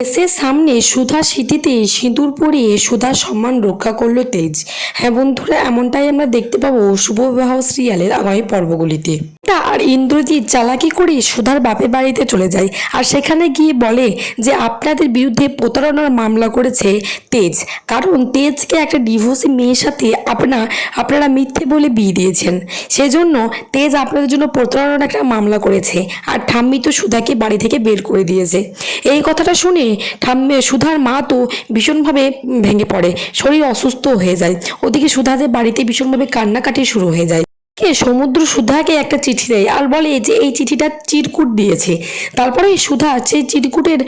দেশের সামনে সুধা স্মৃতিতে সিঁদুর পরিয়ে সুধার সম্মান রক্ষা করল তেজ। হ্যাঁ বন্ধুরা, এমনটাই আমরা দেখতে পাবো শুভ বিবাহ সিরিয়ালের আগামী পর্বগুলিতে। আর ইন্দ্রজিৎ চালাকি করে সুধার বাপের বাড়িতে চলে যায়। আর সেখানে গিয়ে বলে যে, আপনাদের বিরুদ্ধে প্রতারণার মামলা করেছে তেজ। কারণ তেজকে একটা ডিভোর্সি মেয়ের সাথে আপনা, আপনারা মিথ্যে বলে বিয়ে দিয়েছেন। সেজন্য তেজ আপনাদের জন্য প্রতারণার একটা মামলা করেছে। আর ঠাম্মি তো সুধাকে বাড়ি থেকে বের করে দিয়েছে। এই কথাটা শুনে ঠাম্মি, সুধার মা তো ভীষণভাবে ভেঙে পড়ে। শরীর অসুস্থ হয়ে যায়। ওদিকে সুধাদের বাড়িতে ভীষণভাবে কান্নাকাটি শুরু হয়ে যায়। কে সমুদ্র সুধাকে একটা চিঠি দেয়। আর বলে যে, এই চিঠিটা চিরকুট দিয়েছে। তারপরে সুধা সেই চিরকুটের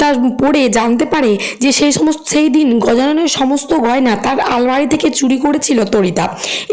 তার পড়ে জানতে পারে যে সেই সমস্ত, সেই দিন গজাননের সমস্ত গয়না তার আলমারি থেকে চুরি করেছিল তরিতা।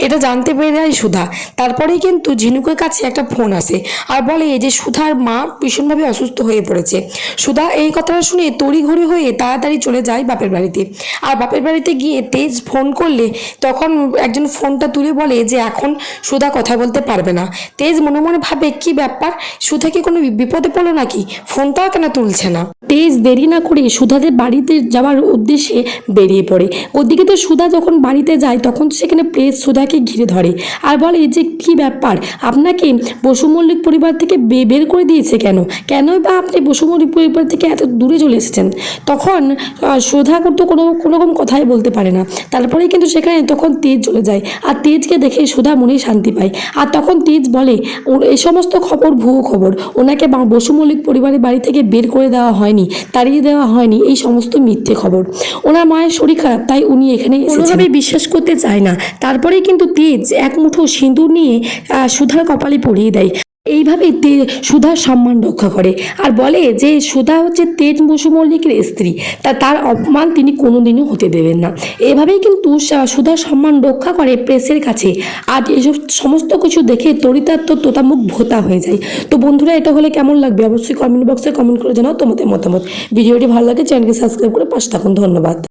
এটা জানতে পেরে যায় সুধা। তারপরেই কিন্তু ঝিনুকের কাছে একটা ফোন আসে। আর বলে যে, সুধার মা ভীষণভাবে অসুস্থ হয়ে পড়েছে। সুধা এই কথাটা শুনে তড়িঘড়ি হয়ে তাড়াতাড়ি চলে যায় বাপের বাড়িতে। আর বাপের বাড়িতে গিয়ে তেজ ফোন করলে তখন একজন ফোনটা তুলে বলে যে, এখন সুধা কথা বলতে পারবে না। তেজ মনে মনে ভাবে, কি ব্যাপার? সুধা কি কোনো বিপদে পড়ল নাকি? ফোনটাও কেন তুলছে না? তেজ দেরি না করে সুধাদের বাড়িতে যাওয়ার উদ্দেশ্যে বেরিয়ে পড়ে। ওদিকে তো সুধা যখন বাড়িতে যায়, তখন সেখানে প্রেস সুধাকে ঘিরে ধরে। আর বলে যে কি ব্যাপার? আপনাকে বসু মল্লিক পরিবার থেকে বের করে দিয়েছে কেন? কেনই বা আপনি বসু মল্লিক পরিবার থেকে এত দূরে চলে এসেছেন? তখন সুধা তো কোনো কোনো রকম কথাই বলতে পারে না। তারপরেই কিন্তু সেখানে তখন তেজ চলে যায়। আর তেজকে দেখে সুধা মনে শান্তি পায়। আর তখন তেজ বলে এই সমস্ত খবর ভুয়ো খবর। ওনাকে বসু মল্লিক পরিবারের বাড়ি থেকে বের করে দেওয়া হয়নি, তাড়িয়ে দেওয়া হয়নি এই সমস্ত মিথ্যে খবর। ওনার মায়ের শরীর খারাপ, তাই উনি এখানে কোনোভাবে বিশ্বাস করতে চায় না। তারপরেই কিন্তু তেজ এক মুঠো সিঁদুর নিয়ে সুধার কপালে পরিয়ে দেয়। এইভাবে তে সুধার সম্মান রক্ষা করে। আর বলে যে সুধা হচ্ছে তেজ বসু মল্লিকের স্ত্রী, তা তার অপমান তিনি কোনোদিনও হতে দেবেন না। এভাবেই কিন্তু সা- সুধার সম্মান রক্ষা করে প্রেসের কাছে। আর এসব সমস্ত কিছু দেখে তরিতার তো তোতামুখ ভোতা হয়ে যায়। তো বন্ধুরা, এটা হলে কেমন লাগবে? অবশ্যই কমেন্ট বক্সে কমেন্ট করে জানাও তোমাদের মতামত। ভিডিওটি ভালো লাগে, চ্যানেলকে সাবস্ক্রাইব করে পাশে থাকুন। ধন্যবাদ।